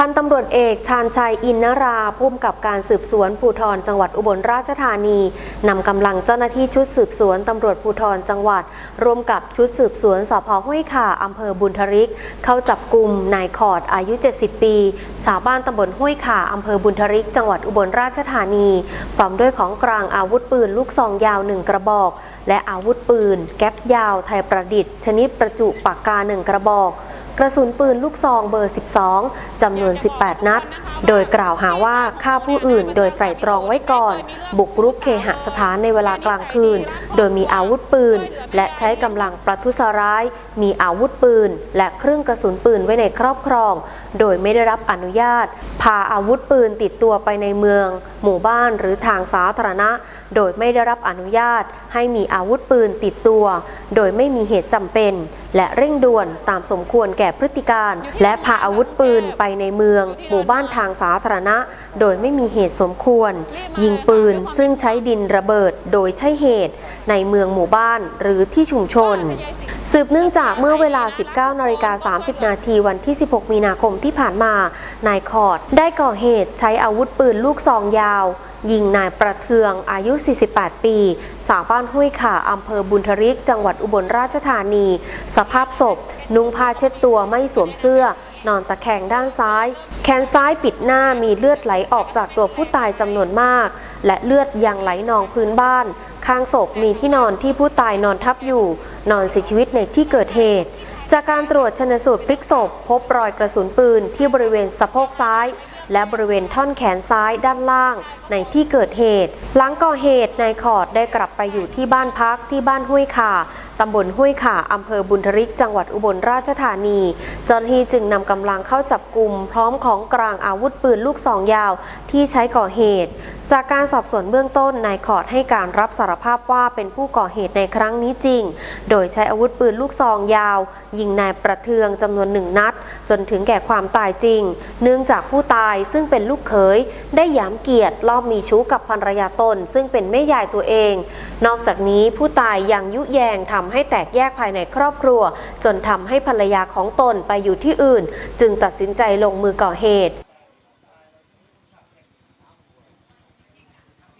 พันตำรวจเอกชาญชัยอินนราผู้กำกับการสืบสวนภูธรจังหวัดอุบลราชธานีนำกำลังเจ้าหน้าที่ชุดสืบสวนตำรวจภูธรจังหวัด ร่วมกับชุดสืบสวนสพห้วยขาอำเภอบุญทริก เข้าจับกลุ่มนายขอดอายุ 70 ปี ชาวบ้านตำบลห้วยขาอำเภอบุญทริก จังหวัดอุบลราชธานีพร้อมด้วยของกลางอาวุธปืนลูกซองยาวหนึ่งกระบอก และอาวุธปืน แก๊ปยาวไทยประดิษฐ์ ชนิดประจุปากกาหนึ่งกระบอก กระสุนปืนลูกซองเบอร์ 12 จำนวน 18 นัด โดยกล่าวหาว่าฆ่าผู้อื่นโดยไตรตรองไว้ก่อน บุกรุกเคหสถานในเวลากลางคืน โดยมีอาวุธปืน และใช้กำลังประทุษร้าย มีอาวุธปืน และเครื่องกระสุนปืนไว้ในครอบครอง โดยไม่ได้รับอนุญาตาอาวุธปืนติดตัวไปในเมือง หมู่บ้านหรือทางสาธารณะ โดยไม่ได้รับอนุญาต ให้มีอาวุธปืนติดตัว โดยไม่มีเหตุจำเป็น และเร่งด่วนตามสมควรแก่พฤติการ และพาอาวุธปืนไปในเมือง หมู่บ้านทางสาธารณะ โดยไม่มีเหตุสมควร ยิงปืนซึ่งใช้ดินระเบิดโดยใช่เหตุ ในเมืองหมู่บ้านหรือที่ชุมชนสืบเนื่องจากเมื่อเวลา 19นาฬิกา30 นาทีวันที่ 16 มีนาคมที่ผ่านมา นายคอร์ดได้ก่อเหตุใช้อาวุธปืนลูกซองยาว ยิงนายประเทืองอายุ 48 ปี จากบ้านห้วยขาอำเภอบุญทริก จังหวัดอุบลราชธานี สภาพศพ นุ่งผ้าเช็ดตัวไม่สวมเสื้อ นอนตะแคงด้านซ้าย แขนซ้ายปิดหน้ามีเลือดไหลออกจากตัวผู้ตายจำนวนมาก และเลือดยังไหลนองพื้นบ้าน ข้างศพมีที่นอนที่ผู้ตายนอนทับอยู่ นอนเสียชีวิตในที่เกิดเหตุ จากการตรวจชนสูตรพลิกศพ พบรอยกระสุนปืนที่บริเวณสะโพกซ้าย และบริเวณท่อนแขนซ้ายด้านล่าง ในที่เกิดเหตุ หลังก่อเหตุนายขอดได้กลับไปอยู่ที่บ้านพักที่บ้านห้วยขา ตำบลห้วยขาอำเภอบุญทริก จังหวัดอุบลราชธานี เจ้าหน้าที่จึงนำกำลังเข้าจับกลุ่มพร้อมของกลางอาวุธปืนลูกซองยาวที่ใช้ก่อเหตุ จากการสอบสวนเบื้องต้นนายขอดให้การรับสารภาพว่าเป็นผู้ก่อเหตุในครั้งนี้จริง โดยใช้อาวุธปืนลูกซองยาว ยิงนายประเทืองจำนวนหนึ่งนัด จนถึงแก่ความตายจริง เนื่องจากผู้ตายซึ่งเป็นลูกเขยได้หยามเกียรติลอบมีชู้กับภรรยาตน ซึ่งเป็นแม่ยายตัวเอง นอกจากนี้ผู้ตายยังยุแยงทำำให้แตกแยกภายในครอบครัว จนทำให้ภรรยาของตนไปอยู่ที่อื่น จึงตัดสินใจลงมือก่อเหตุ